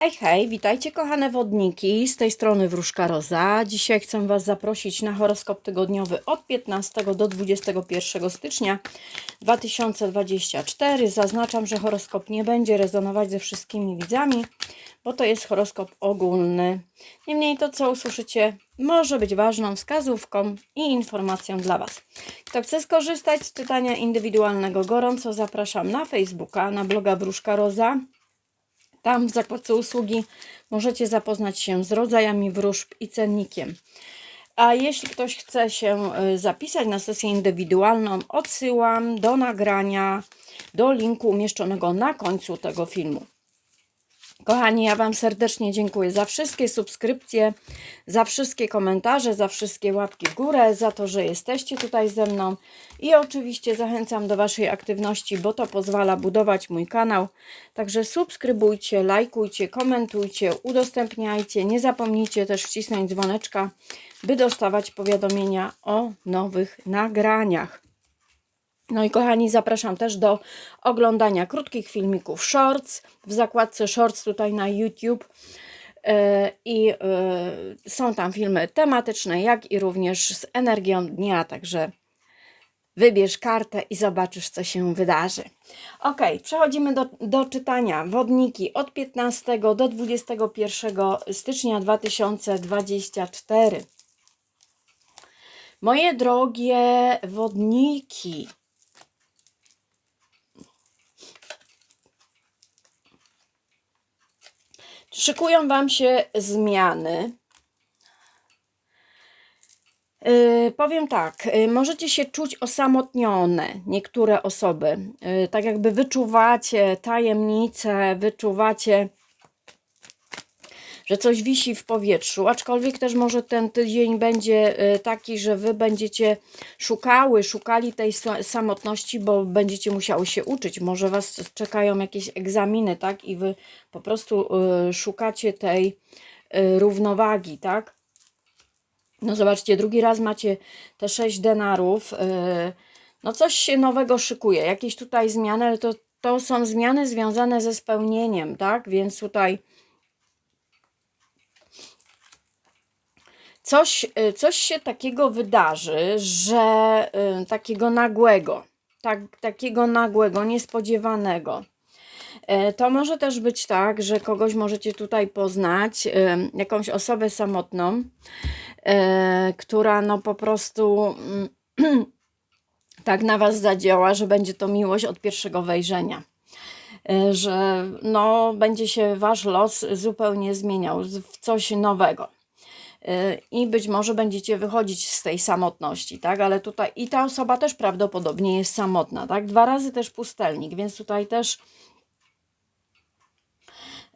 Hej, hej, witajcie kochane wodniki, z tej strony Wróżka Roza. Dzisiaj chcę Was zaprosić na horoskop tygodniowy od 15 do 21 stycznia 2024. Zaznaczam, że horoskop nie będzie rezonować ze wszystkimi widzami, bo to jest horoskop ogólny. Niemniej to, co usłyszycie, może być ważną wskazówką i informacją dla Was. Kto chce skorzystać z czytania indywidualnego, gorąco zapraszam na Facebooka, na bloga Wróżka Roza. Tam w zakładce usługi możecie zapoznać się z rodzajami wróżb i cennikiem. A jeśli ktoś chce się y, zapisać na sesję indywidualną, odsyłam do nagrania, do linku umieszczonego na końcu tego filmu. Kochani, ja Wam serdecznie dziękuję za wszystkie subskrypcje, za wszystkie komentarze, za wszystkie łapki w górę, za to, że jesteście tutaj ze mną i oczywiście zachęcam do Waszej aktywności, bo to pozwala budować mój kanał. Także subskrybujcie, lajkujcie, komentujcie, udostępniajcie. Nie zapomnijcie też wcisnąć dzwoneczka, by dostawać powiadomienia o nowych nagraniach. No i kochani, zapraszam też do oglądania krótkich filmików shorts w zakładce shorts tutaj na YouTube. E, I e, są tam filmy tematyczne, jak i również z energią dnia, także wybierz kartę i zobaczysz, co się wydarzy. Ok, przechodzimy do, do czytania. Wodniki od 15 do 21 stycznia 2024. Moje drogie wodniki, Szykują Wam się zmiany. Yy, powiem tak, yy, możecie się czuć osamotnione, niektóre osoby. Yy, tak jakby wyczuwacie tajemnice, wyczuwacie że coś wisi w powietrzu, aczkolwiek też może ten tydzień będzie y, taki, że wy będziecie szukały, szukali tej samotności, bo będziecie musiały się uczyć. Może was czekają jakieś egzaminy, tak? I wy po prostu y, szukacie tej y, równowagi, tak? No zobaczcie, drugi raz macie te sześć denarów. No coś się nowego szykuje, jakieś tutaj zmiany, ale to, to są zmiany związane ze spełnieniem, tak? Więc tutaj coś, y, coś się takiego wydarzy, że y, takiego nagłego, tak, takiego nagłego, niespodziewanego. Y, to może też być tak, że kogoś możecie tutaj poznać, jakąś osobę samotną, która no po prostu tak na Was zadziała, że będzie to miłość od pierwszego wejrzenia. Że no, będzie się Wasz los zupełnie zmieniał w coś nowego. Y, i być może będziecie wychodzić z tej samotności, tak? Ale tutaj i ta osoba też prawdopodobnie jest samotna, tak? Dwa razy też pustelnik, więc tutaj też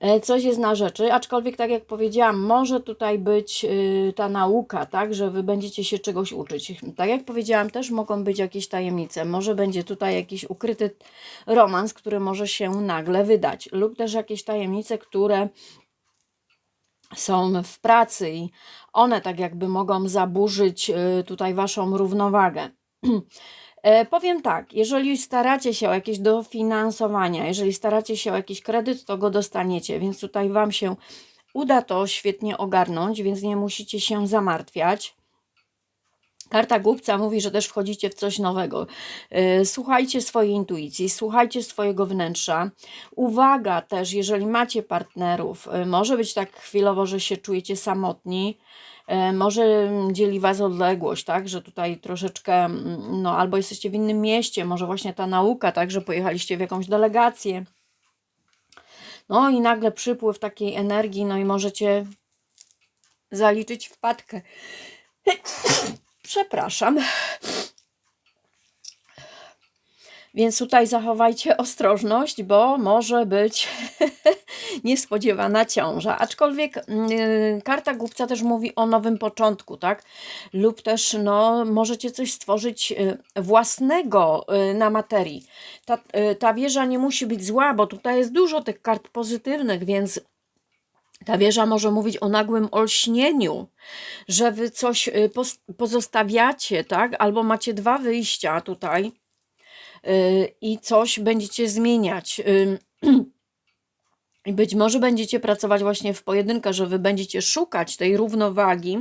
e, coś jest na rzeczy, aczkolwiek tak jak powiedziałam, może tutaj być y, ta nauka, tak, że wy będziecie się czegoś uczyć. Tak jak powiedziałam, też mogą być jakieś tajemnice, może będzie tutaj jakiś ukryty romans, który może się nagle wydać, lub też jakieś tajemnice, które są w pracy i one tak jakby mogą zaburzyć y, tutaj waszą równowagę. E, powiem tak, jeżeli staracie się o jakieś dofinansowania, jeżeli staracie się o jakiś kredyt, to go dostaniecie, więc tutaj Wam się uda to świetnie ogarnąć, więc nie musicie się zamartwiać. Karta głupca mówi, że też wchodzicie w coś nowego. E, słuchajcie swojej intuicji, słuchajcie swojego wnętrza. Uwaga też, jeżeli macie partnerów, e, może być tak chwilowo, że się czujecie samotni, e, może dzieli Was odległość, tak, że tutaj troszeczkę, no albo jesteście w innym mieście, może właśnie ta nauka, tak, że pojechaliście w jakąś delegację. No i nagle przypływ takiej energii, no i możecie zaliczyć wpadkę. Przepraszam. Więc tutaj zachowajcie ostrożność, bo może być niespodziewana ciąża. Aczkolwiek yy, karta głupca też mówi o nowym początku, tak? Lub też no, możecie coś stworzyć yy, własnego yy, na materii. Ta, yy, ta wieża nie musi być zła, bo tutaj jest dużo tych kart pozytywnych, więc ta wieża może mówić o nagłym olśnieniu, że wy coś y, pozostawiacie, tak? Albo macie dwa wyjścia tutaj y, i coś będziecie zmieniać. I być może będziecie pracować właśnie w pojedynkę, że wy będziecie szukać tej równowagi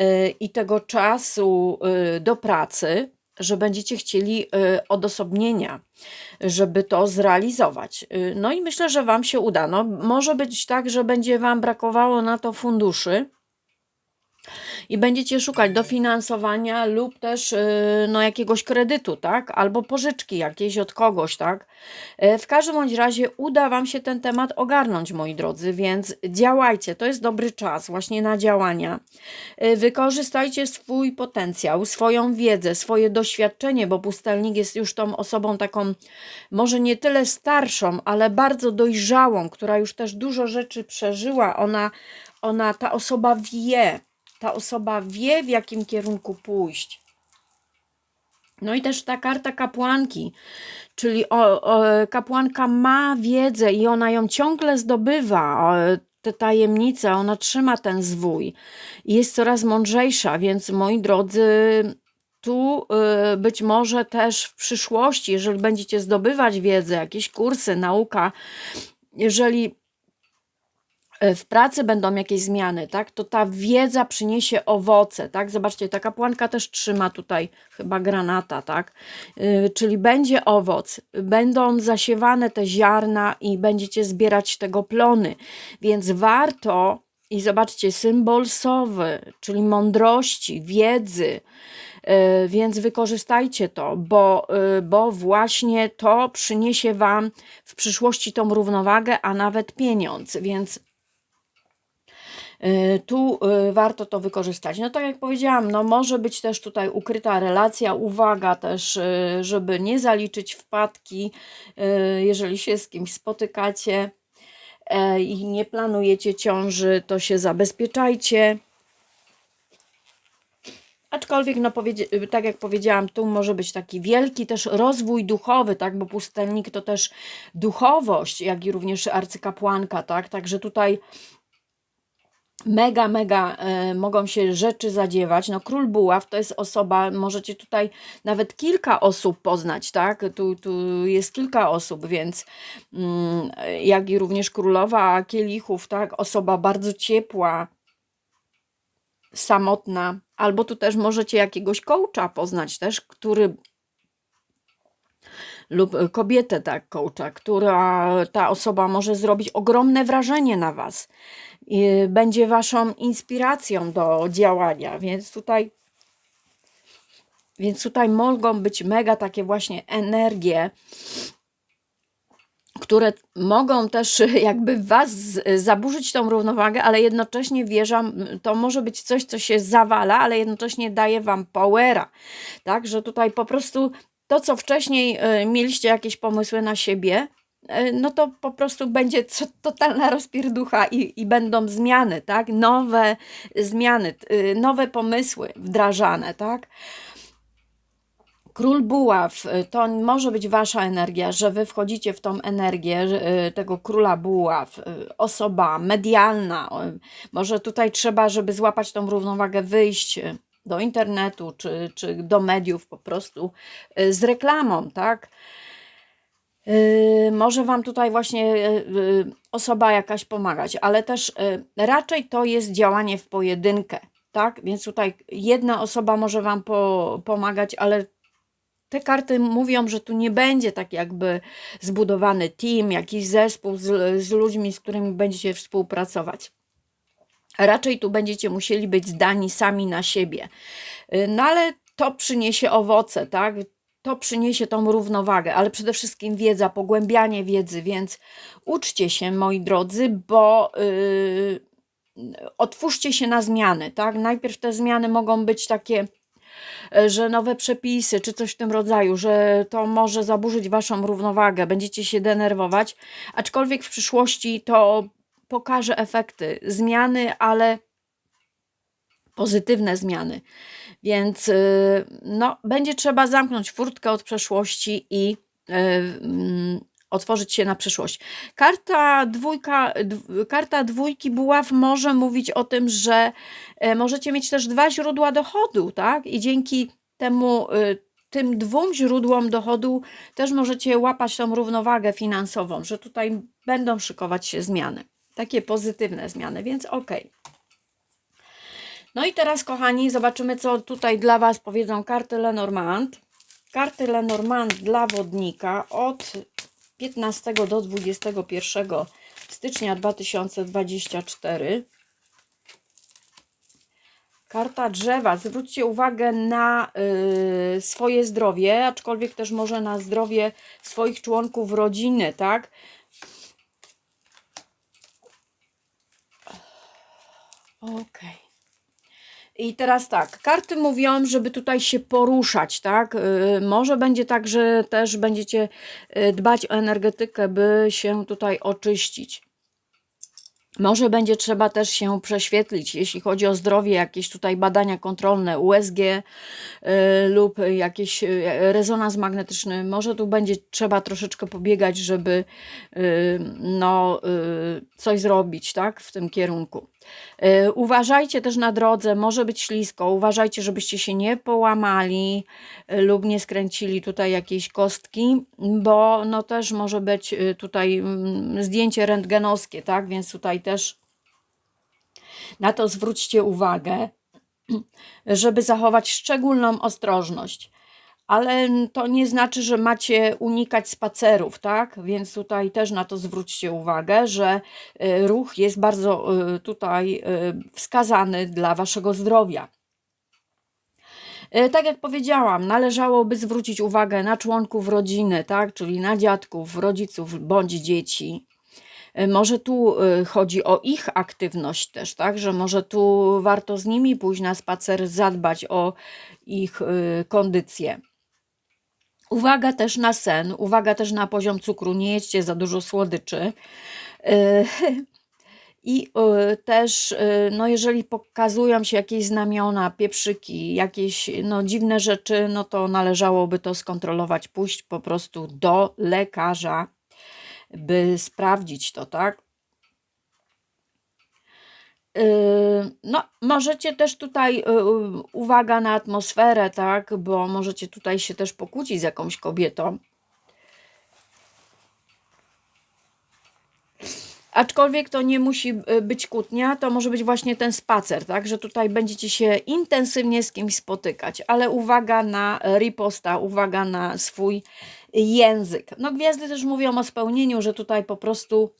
y, i tego czasu do pracy, że będziecie chcieli y, odosobnienia, żeby to zrealizować. Y, No i myślę, że Wam się uda. No, może być tak, że będzie Wam brakowało na to funduszy i będziecie szukać dofinansowania lub też y, no, jakiegoś kredytu, tak? Albo pożyczki jakiejś od kogoś, tak? Y, W każdym bądź razie uda Wam się ten temat ogarnąć, moi drodzy, więc działajcie. To jest dobry czas właśnie na działania. Y, Wykorzystajcie swój potencjał, swoją wiedzę, swoje doświadczenie, bo pustelnik jest już tą osobą taką, może nie tyle starszą, ale bardzo dojrzałą, która już też dużo rzeczy przeżyła. Ona, ona ta osoba wie, ta osoba wie, w jakim kierunku pójść. No i też ta karta kapłanki, czyli o, o, kapłanka ma wiedzę i ona ją ciągle zdobywa, te tajemnice, ona trzyma ten zwój i jest coraz mądrzejsza, więc moi drodzy, tu y, być może też w przyszłości, jeżeli będziecie zdobywać wiedzę, jakieś kursy, nauka, jeżeli w pracy będą jakieś zmiany, tak, to ta wiedza przyniesie owoce, tak, zobaczcie, ta kapłanka też trzyma tutaj chyba granata, tak, Yy, czyli będzie owoc, będą zasiewane te ziarna i będziecie zbierać tego plony, więc warto, i zobaczcie, symbol sowy, czyli mądrości, wiedzy, yy, więc wykorzystajcie to, bo, bo właśnie to przyniesie Wam w przyszłości tą równowagę, a nawet pieniądz, więc Tu y, warto to wykorzystać. No tak jak powiedziałam, no może być też tutaj ukryta relacja, uwaga też, y, żeby nie zaliczyć wpadki, y, jeżeli się z kimś spotykacie e, i nie planujecie ciąży, to się zabezpieczajcie. Aczkolwiek, no, tak jak powiedziałam, tu może być taki wielki też rozwój duchowy, tak, bo pustelnik to też duchowość, jak i również arcykapłanka, tak, także tutaj mega, mega e, mogą się rzeczy zadziewać. No, król buław to jest osoba, możecie tutaj nawet kilka osób poznać, tak? Tu, tu jest kilka osób, więc mm, jak i również królowa kielichów, tak? Osoba bardzo ciepła, samotna, albo tu też możecie jakiegoś coacha poznać też, który lub kobietę tak coacha, która ta osoba może zrobić ogromne wrażenie na was. Będzie waszą inspiracją do działania, więc tutaj więc tutaj mogą być mega takie właśnie energie, które mogą też jakby was zaburzyć tą równowagę, ale jednocześnie wierzam, to może być coś, co się zawala, ale jednocześnie daje wam powera. Tak, że tutaj po prostu to, co wcześniej y, mieliście jakieś pomysły na siebie, y, no to po prostu będzie totalna rozpierducha i, i będą zmiany, tak? Nowe zmiany, y, nowe pomysły wdrażane, tak? Król Buław, y, to może być wasza energia, że wy wchodzicie w tą energię tego króla Buław, osoba medialna. Może tutaj trzeba, żeby złapać tą równowagę, wyjść do internetu czy, czy do mediów po prostu y, z reklamą, tak? Yy, może Wam tutaj właśnie yy, osoba jakaś pomagać, ale też raczej to jest działanie w pojedynkę, tak? Więc tutaj jedna osoba może Wam po, pomagać, ale te karty mówią, że tu nie będzie tak jakby zbudowany team, jakiś zespół z, z ludźmi, z którymi będziecie współpracować. Raczej tu będziecie musieli być zdani sami na siebie. Y, No ale to przyniesie owoce, tak? To przyniesie tą równowagę, ale przede wszystkim wiedza, pogłębianie wiedzy, więc uczcie się, moi drodzy, bo yy, otwórzcie się na zmiany, tak? Najpierw te zmiany mogą być takie e, że nowe przepisy czy coś w tym rodzaju, że to może zaburzyć waszą równowagę, będziecie się denerwować, aczkolwiek w przyszłości to pokaże efekty zmiany, ale pozytywne zmiany. Więc y, no, będzie trzeba zamknąć furtkę od przeszłości i y, mm, otworzyć się na przyszłość. Karta, dwójka, dw- karta dwójki buław może mówić o tym, że e, możecie mieć też dwa źródła dochodu, tak? I dzięki temu y, tym dwóm źródłom dochodu też możecie łapać tą równowagę finansową, że tutaj będą szykować się zmiany. Takie pozytywne zmiany, więc ok. No i teraz, kochani, zobaczymy, co tutaj dla Was powiedzą karty Lenormand. Karty Lenormand dla wodnika od 15 do 21 stycznia 2024. Karta drzewa. Zwróćcie uwagę na y, swoje zdrowie, aczkolwiek też może na zdrowie swoich członków rodziny, tak? Okej. I teraz tak, karty mówią, żeby tutaj się poruszać, tak? Y, może będzie tak, że też będziecie y, dbać o energetykę, by się tutaj oczyścić. Może będzie trzeba też się prześwietlić, jeśli chodzi o zdrowie, jakieś tutaj badania kontrolne, USG y, lub jakiś rezonans magnetyczny. Może tu będzie trzeba troszeczkę pobiegać, żeby no, coś zrobić tak, w tym kierunku. Y, uważajcie też na drodze, może być ślisko. Uważajcie, żebyście się nie połamali y, lub nie skręcili tutaj jakiejś kostki, bo no też może być y, tutaj mm, zdjęcie rentgenowskie, tak? Więc tutaj też na to zwróćcie uwagę, żeby zachować szczególną ostrożność. Ale to nie znaczy, że macie unikać spacerów, tak? Więc tutaj też na to zwróćcie uwagę, że y, ruch jest bardzo y, tutaj y, wskazany dla waszego zdrowia. Tak jak powiedziałam, należałoby zwrócić uwagę na członków rodziny, tak? czyli na dziadków, rodziców bądź dzieci. Może tu chodzi o ich aktywność też, tak? Że może tu warto z nimi pójść na spacer, zadbać o ich kondycję. Uwaga też na sen, uwaga też na poziom cukru, nie jedźcie za dużo słodyczy. Y, I y, też, y, no jeżeli pokazują się jakieś znamiona, pieprzyki, jakieś no, dziwne rzeczy, no to należałoby to skontrolować, pójść po prostu do lekarza, by sprawdzić to, tak? Y, No, możecie też tutaj, y, y, uwaga na atmosferę, tak, bo możecie tutaj się też pokłócić z jakąś kobietą. Aczkolwiek to nie musi y, być kłótnia, to może być właśnie ten spacer, tak, że tutaj będziecie się intensywnie z kimś spotykać, ale uwaga na riposta, uwaga na swój język. No, gwiazdy też mówią o spełnieniu, że tutaj po prostu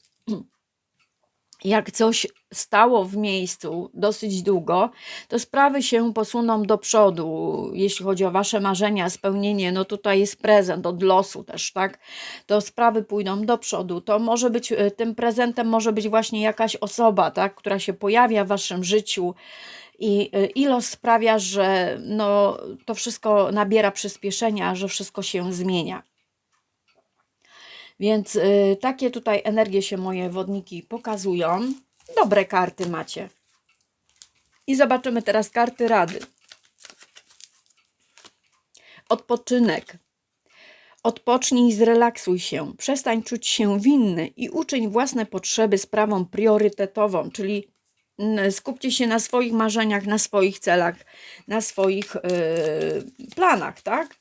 jak coś stało w miejscu dosyć długo, to sprawy się posuną do przodu. Jeśli chodzi o Wasze marzenia, spełnienie, no tutaj jest prezent od losu też, tak? To sprawy pójdą do przodu. To może być, y, tym prezentem może być właśnie jakaś osoba, tak? Która się pojawia w Waszym życiu. I, y, i los sprawia, że no, to wszystko nabiera przyspieszenia, że wszystko się zmienia. Więc y, takie tutaj energie się moje wodniki pokazują. Dobre karty macie. I zobaczymy teraz karty rady. Odpoczynek. Odpocznij zrelaksuj się. Przestań czuć się winny i uczyń własne potrzeby sprawą priorytetową, czyli skupcie się na swoich marzeniach, na swoich celach, na swoich yy, planach, tak?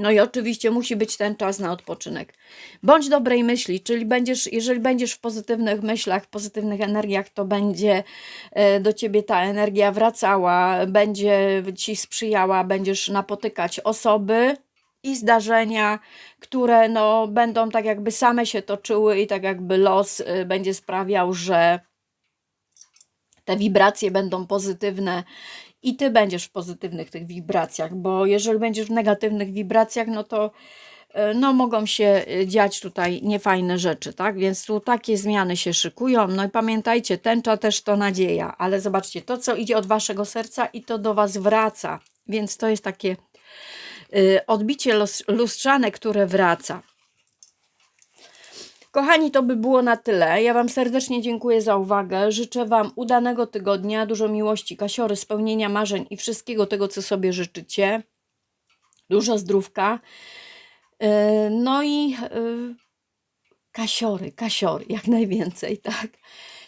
No i oczywiście musi być ten czas na odpoczynek. Bądź dobrej myśli, czyli będziesz, jeżeli będziesz w pozytywnych myślach, w pozytywnych energiach, to będzie e, do ciebie ta energia wracała, będzie ci sprzyjała, będziesz napotykać osoby i zdarzenia, które no, będą tak jakby same się toczyły i tak jakby los e, będzie sprawiał, że te wibracje będą pozytywne i ty będziesz w pozytywnych tych wibracjach, bo jeżeli będziesz w negatywnych wibracjach, no to e, no, mogą się e, dziać tutaj niefajne rzeczy, tak? Więc tu takie zmiany się szykują. No i pamiętajcie, tęcza też to nadzieja, ale zobaczcie, to co idzie od waszego serca i to do was wraca. Więc to jest takie y, odbicie lustrzane, które wraca. Kochani, to by było na tyle. Ja Wam serdecznie dziękuję za uwagę. Życzę Wam udanego tygodnia, dużo miłości, kasiory, spełnienia marzeń i wszystkiego tego, co sobie życzycie. Dużo zdrówka. Yy, No i yy, kasiory, kasiory, jak najwięcej, tak.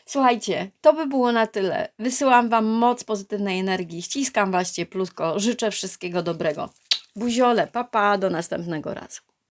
Słuchajcie, to by było na tyle. Wysyłam Wam moc pozytywnej energii. Ściskam Was cieplusko. Życzę wszystkiego dobrego. Buziole, papa, do następnego razu.